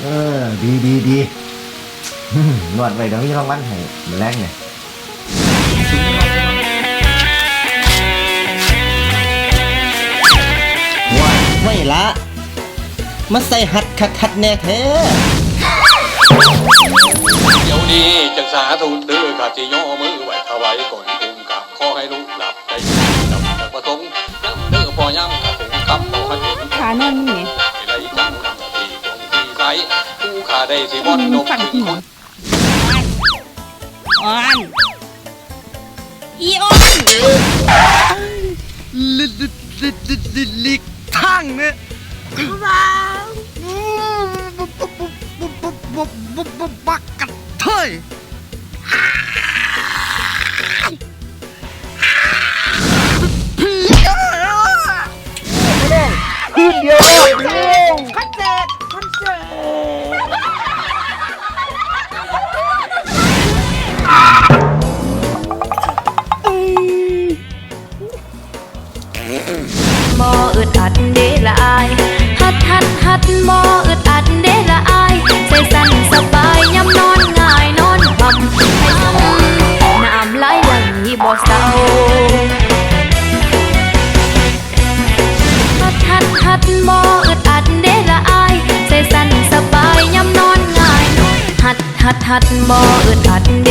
เออ ดีดีดีอืมนวดไปเดี๋ยวมีรางวัลให้มาแรกเนี่ยว่าไม่ละมาใส่หัดคัดคัดแน่แท้เดี๋ยวนี้จังสาธุเด้อข้าจิย่อมือไหวถวายก่อน ขาได้สิบอนนกถึงคนออนอีออนลิลิลิลิลิลิทางเนี่ยบักกัดเทย บ่อึดอัดเดละอายฮัดฮัดฮัดบ่อึดอัดเดละอายใจสั่นสบายยามนอนง่ายนอนพำให้ทำน้ำไหลไหลบ่เศร้าฮัดฮัดฮัดบ่อึดอัดเดละอายใจสั่นสบายยามนอนง่ายนอนฮัดฮัดฮัดบ่อึดอัดเด